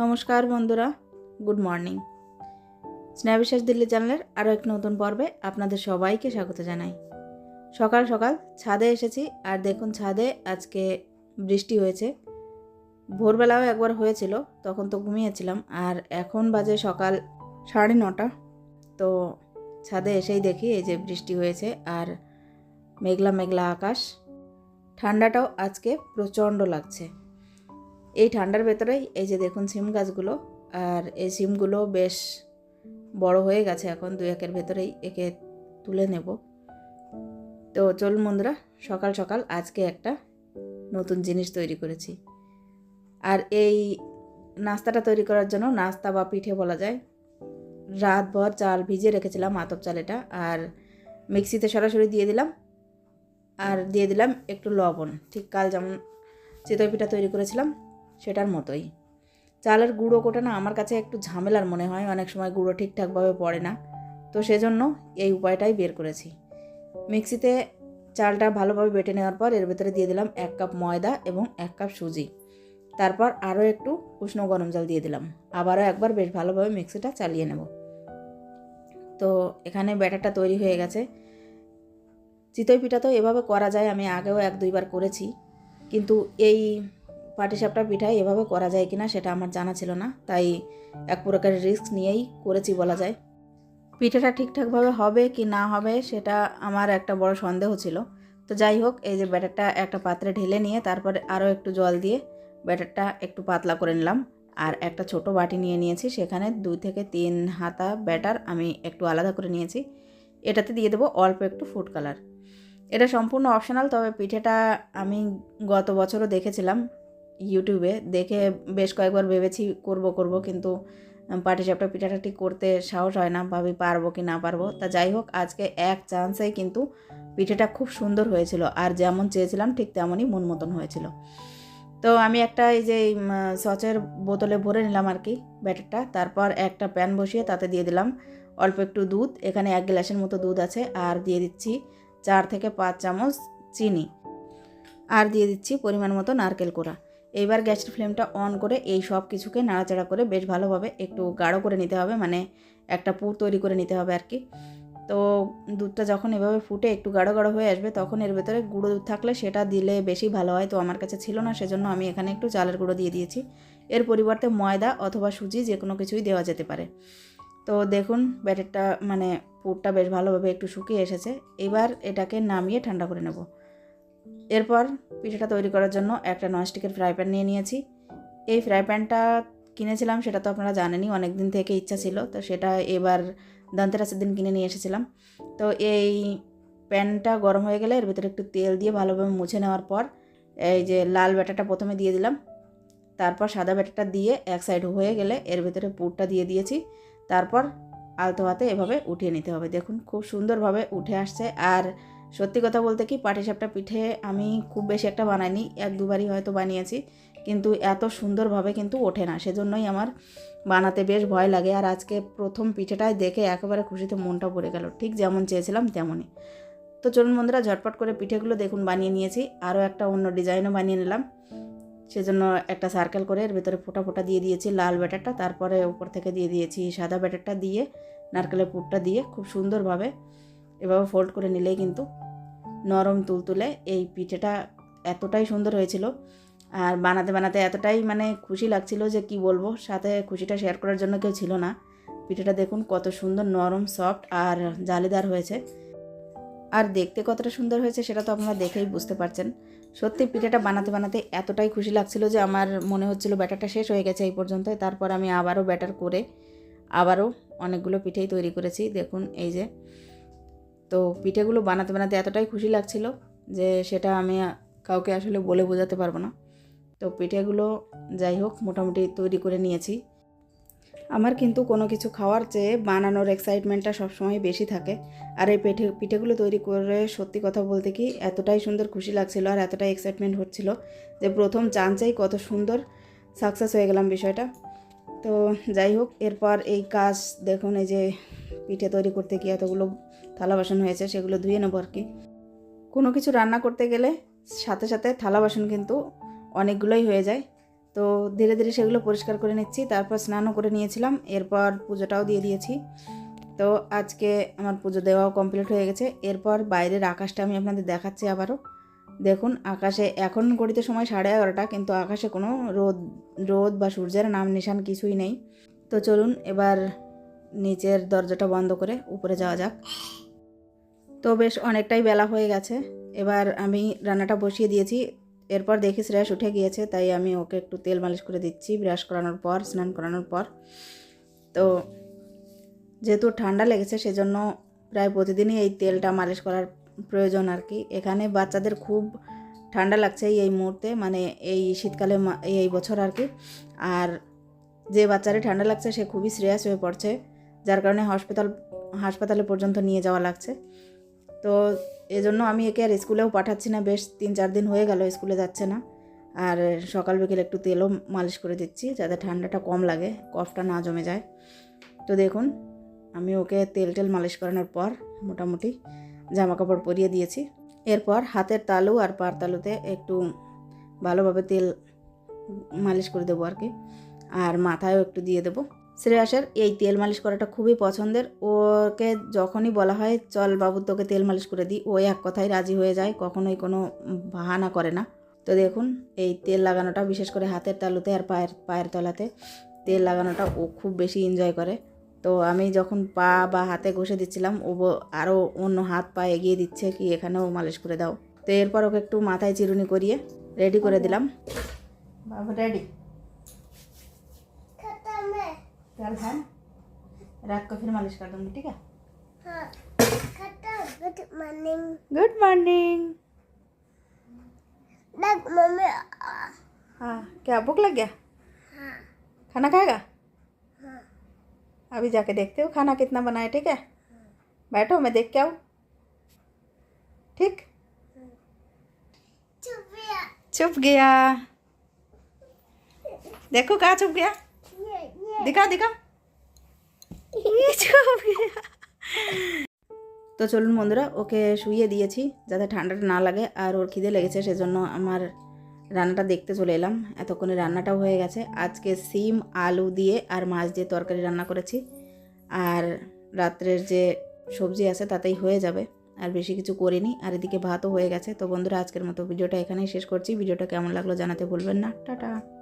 নমস্কার বন্ধুরা, good morning. Sneha Biswas Delhi চ্যানেলের আরও এক নতুন পর্বে আপনাদের সবাইকে স্বাগত জানাই। সকাল সকাল ছাদে এসেছি, আর দেখুন ছাদে আজকে বৃষ্টি হয়েছে। ভোরবেলাও একবার হয়েছিল, তখন তো ঘুমিয়েছিলাম, আর এখন বাজে সকাল সাড়ে নটা। তো ছাদে এসেই দেখি এই যে বৃষ্টি হয়েছে, আর মেঘলা মেঘলা আকাশ। ঠান্ডাটাও আজকে প্রচণ্ড লাগছে। এই ঠান্ডার ভেতরেই এই যে দেখুন সিম গাছগুলো আর এই সিমগুলো বেশ বড় হয়ে গেছে এখন দু একের ভেতরেই একে তুলে নেব। তো চলুন বন্ধুরা, সকাল সকাল আজকে একটা নতুন জিনিস তৈরি করেছি। আর এই নাস্তাটা তৈরি করার জন্য নাস্তা বা পিঠে বলা যায়, রাতভর চাল ভিজিয়ে রেখেছিলাম আতপ চালেটা আর মিক্সিতে সরাসরি দিয়ে দিলাম আর দিয়ে দিলাম একটু লবণ। ঠিক কাল যেমন চিতই পিঠা তৈরি করেছিলাম সেটার মতোই। চালের গুঁড়ো কোটা না আমার কাছে একটু ঝামেলার মনে হয়, অনেক সময় গুঁড়ো ঠিকঠাকভাবে পড়ে না। তো সেজন্য এই উপায়টাই বের করেছি। মিক্সিতে চালটা ভালোভাবে বেটে নেওয়ার পর এর ভেতরে দিয়ে দিলাম এক কাপ ময়দা এবং এক কাপ সুজি। তারপর আরও একটু উষ্ণ গরম জল দিয়ে দিলাম। আবারও একবার বেশ ভালোভাবে মিক্সিটা চালিয়ে নেব। তো এখানে ব্যাটারটা তৈরি হয়ে গেছে। চিতই পিঠা তো এভাবে করা যায়, আমি আগেও এক দুইবার করেছি। কিন্তু এই পাটিসাপটা পিঠা এভাবে করা যায় কিনা সেটা আমার জানা ছিল না, তাই এক প্রকারের রিস্ক নিয়েই করেছি বলা যায়। পিঠাটা ঠিকঠাকভাবে হবে কি না হবে সেটা আমার একটা বড় সন্দেহ ছিল। তো যাই হোক, এই যে ব্যাটারটা একটা পাত্রে ঢেলে নিয়ে তারপরে আরও একটু জল দিয়ে ব্যাটারটা একটু পাতলা করে নিলাম। আর একটা ছোট বাটি নিয়ে নিয়েছি, সেখানে দুই থেকে তিন হাতা ব্যাটার আমি একটু আলাদা করে নিয়েছি। এটাতে দিয়ে দেবো অল্প একটু ফুড কালার। এটা সম্পূর্ণ অপশনাল, তবে পিঠেটা আমি গত বছরও দেখেছিলাম। ইউটিউবে দেখে বেশ কয়েকবার ভেবেছি করব করব কিন্তু পাটিসাপটা পিঠাটা ঠিক করতে সাহস হয় না ভাবি পারব কি না পারব। তা যাই হোক আজকে এক চান্সেই কিন্তু পিঠেটা খুব সুন্দর হয়েছিল আর যেমন চেয়েছিলাম ঠিক তেমনই মন মতন হয়েছিল। তো আমি একটা এই যে সচের বোতলে ভরে নিলাম আর কি ব্যাটারটা তারপর একটা প্যান বসিয়ে তাতে দিয়ে দিলাম অল্প একটু দুধ এখানে এক গ্লাসের মতো দুধ আছে আর দিয়ে দিচ্ছি চার থেকে পাঁচ চামচ চিনি। আর দিয়ে দিচ্ছি পরিমাণ মতো নারকেল কোড়া। এইবার গ্যাসের ফ্লেমটা অন করে এই সব কিছুকে নাড়াচাড়া করে বেশ ভালোভাবে একটু গাঢ় করে নিতে হবে মানে একটা পুর তৈরি করে নিতে হবে আর কি। তো দুধটা যখন এভাবে ফুটে একটু গাঢ় গাঢ় হয়ে আসবে, তখন এর ভেতরে গুঁড়ো দুধ থাকলে সেটা দিলে বেশি ভালো হয়। তো আমার কাছে ছিল না, সেজন্য আমি এখানে একটু চালের গুঁড়ো দিয়ে দিয়েছি। এর পরিবর্তে ময়দা অথবা সুজি যে কোনো কিছুই দেওয়া যেতে পারে। তো দেখুন, ব্যাটারটা মানে পুরটা বেশ ভালোভাবে একটু শুকিয়ে এসেছে। এবার এটাকে নামিয়ে ঠান্ডা করে নেব। এরপর পিঠাটা তৈরি করার জন্য একটা ননস্টিকের ফ্রাই প্যান নিয়ে নিয়েছি। এই ফ্রাই প্যানটা কিনেছিলাম, সেটা তো আপনারা জানেনই অনেক দিন থেকে ইচ্ছা ছিল, তো সেটা এবার দান্তেরাসের দিন কিনে নিয়ে এসেছিলাম। তো এই প্যানটা গরম হয়ে গেলে এর ভিতরে একটু তেল দিয়ে ভালোভাবে মুছে নেওয়ার পর এই যে লাল ব্যাটাটা প্রথমে দিয়ে দিলাম। তারপর সাদা ব্যাটাটা দিয়ে এক সাইড হয়ে গেলে এর ভিতরে পুরটা দিয়ে দিয়েছি। তারপর আলতো হাতে এভাবে উঠিয়ে নিতে হবে। দেখুন, খুব সুন্দরভাবে উঠে আসছে। আর সত্যি কথা বলতে কি পাটিসাপটা পিঠে আমি খুব বেশি একটা বানাইনি, এক দুবারই হয়তো বানিয়েছি। কিন্তু এত সুন্দরভাবে কিন্তু ওঠে না, সেজন্যই আমার বানাতে বেশ ভয় লাগে। আর আজকে প্রথম পিঠেটাই দেখে একেবারে খুশিতে মনটা ভরে গেল, ঠিক যেমন চেয়েছিলাম তেমনই। তো চলুন বন্ধুরা, ঝটপট করে পিঠেগুলো দেখুন, বানিয়ে নিয়েছি। আরও একটা অন্য ডিজাইনও বানিয়ে নিলাম। সেজন্য একটা সার্কেল করে এর ভেতরে ফোটা ফোটা দিয়ে দিয়েছি লাল ব্যাটারটা, তারপরে উপর থেকে দিয়ে দিয়েছি সাদা ব্যাটারটা দিয়ে, নারকেলের পুরটা দিয়ে, খুব সুন্দরভাবে এভাবে ফোল্ড করে নিলেই কিন্তু নরম তুলতুলে এই পিঠেটা এতটাই সুন্দর হয়েছিল। আর বানাতে বানাতে এতটাই মানে খুশি লাগছিল যে কি বলব, সাথে খুশিটা শেয়ার করার জন্য কেউ ছিল না। পিঠেটা দেখুন কত সুন্দর নরম সফট আর জালিদার হয়েছে। আর দেখতে কতটা সুন্দর হয়েছে সেটা তো আপনারা দেখেই বুঝতে পারছেন। সত্যি পিঠেটা বানাতে বানাতে এতটাই খুশি লাগছিল যে আমার মনে হচ্ছিল ব্যাটারটা শেষ হয়ে গেছে এই পর্যন্ত তারপর আমি আবারও ব্যাটার করে আবারও অনেকগুলো পিঠেই তৈরি করেছি। দেখুন এই যে তো পিঠেগুলো বানাতে বানাতে এতটাই খুশি লাগছিল যে সেটা আমি কাউকে আসলে বলে বোঝাতে পারব না। তো পিঠেগুলো যাই হোক, মোটামুটি তৈরি করে নিয়েছি। আমার কিন্তু কোনো কিছু খাওয়ার চেয়ে বানানোর এক্সাইটমেন্টটা সবসময় বেশি থাকে। আর এই পিঠে, পিঠেগুলো তৈরি করে সত্যি কথা বলতে কি এতটাই সুন্দর খুশি লাগছিল আর এতটাই এক্সাইটমেন্ট হচ্ছিল যে প্রথম চান্সেই কত সুন্দর সাকসেস হয়ে গেলাম বিষয়টা। তো যাই হোক, এরপর এই কাজ দেখুন, এই যে পিঠে তৈরি করতে গিয়ে এতগুলো থালা বাসন হয়েছে, সেগুলো ধুয়ে নেব আর কি। কোনো কিছু রান্না করতে গেলে সাথে সাথে থালা বাসন কিন্তু অনেকগুলোই হয়ে যায়। তো ধীরে ধীরে সেগুলো পরিষ্কার করে নিচ্ছি, তারপর স্নানও করে নিয়েছিলাম, এরপর পুজোটাও দিয়ে দিয়েছি। তো আজকে আমার পুজো দেওয়াও কমপ্লিট হয়ে গেছে, এরপর বাইরের আকাশটা আমি আপনাদের দেখাচ্ছি আবারও। দেখুন, আকাশে এখন গড়িতে সময় সাড়ে এগারোটা, কিন্তু আকাশে কোনো রোদ রোদ বা সূর্যের নাম নিশান কিছুই নেই। তো চলুন, এবার নিচের দরজাটা বন্ধ করে উপরে যাওয়া যাক। তো বেশ অনেকটাই বেলা হয়ে গেছে। এবার আমি রান্নাটা বসিয়ে দিয়েছি। এরপর দেখি শ্রেয়াস উঠে গিয়েছে, তাই আমি ওকে একটু তেল মালিশ করে দিচ্ছি ব্রাশ করানোর পর, স্নান করানোর পর। তো যেহেতু ঠান্ডা লেগেছে, সেজন্য প্রায় প্রতিদিনই এই তেলটা মালিশ করার প্রয়োজন আর কি। এখানে বাচ্চাদের খুব ঠান্ডা লাগছে এই মুহূর্তে মানে এই শীতকালে এই বছর আর কি। আর যে বাচ্চারে ঠান্ডা লাগছে, সে খুবই সিরিয়াস হয়ে পড়ছে, যার কারণে হসপিটাল, হাসপাতালে পর্যন্ত নিয়ে যাওয়া লাগছে। তো এজন্য আমি একে আর স্কুলেও পাঠাচ্ছি না, বেশ তিন চার দিন হয়ে গেল স্কুলে যাচ্ছে না। আর সকাল বিকেল একটু তেলও মালিশ করে দিচ্ছি যাতে ঠান্ডাটা কম লাগে, কফটা না জমে যায়। তো দেখুন, আমি ওকে তেল টেল মালিশ করানোর পর মোটামুটি জামা কাপড় পরিয়ে দিয়েছি। এরপর হাতের তালু আর পার তালুতে একটু ভালোভাবে তেল মালিশ করে দেবো আর কি। আর মাথায়ও একটু দিয়ে দেবো। শ্রেয়াসের এই তেল মালিশ করাটা খুবই পছন্দের। ওকে যখনই বলা হয় চল বাবু তোকে তেল মালিশ করে দিই। ও এক কথায় রাজি হয়ে যায় কখনোই কোনো বাহানা করে না। তো দেখুন এই তেল লাগানোটা বিশেষ করে হাতের তালুতে আর পায়ের পায়ের তলাতে তেল লাগানোটা ও খুব বেশি এনজয় করে। তো আমি যখন পা বা হাতে ঘষে দিচ্ছিলাম ও আরও অন্য হাত পা এগিয়ে দিচ্ছে কি এখানেও মালিশ করে দাও। তো এরপর ওকে একটু মাথায় চিরুনি করিয়ে রেডি করে দিলাম। বাবু রেডি चल है रात को फिर मालिश कर दूँगी ठीक है? हाँ good morning good morning mummy हाँ क्या भूख लग गया? हाँ। खाना खाएगा? हाँ। अभी जाके देखते हो खाना कितना बनाए ठीक है? हाँ। बैठो मैं देख के आऊँ। ठीक? चुपिया चुप गया। देखो कहाँ चुप गया। দেখা দেখা তো চলুন বন্ধুরা, ওকে শুইয়ে দিয়েছি যাতে ঠান্ডাটা না লাগে আর ওর খিদে লেগেছে, সেজন্য আমার রান্নাটা দেখতে চলে এলাম। এতক্ষণে রান্নাটাও হয়ে গেছে। আজকে সিম, আলু দিয়ে আর মাছ দিয়ে তরকারি রান্না করেছি। আর রাত্রের যে সবজি আছে তাতেই হয়ে যাবে। আর বেশি কিছু করিনি। আর এদিকে ভাতও হয়ে গেছে। তো বন্ধুরা, আজকের মতো ভিডিওটা এখানেই শেষ করছি। ভিডিওটা কেমন লাগল জানাতে ভুলবেন না। টাটা।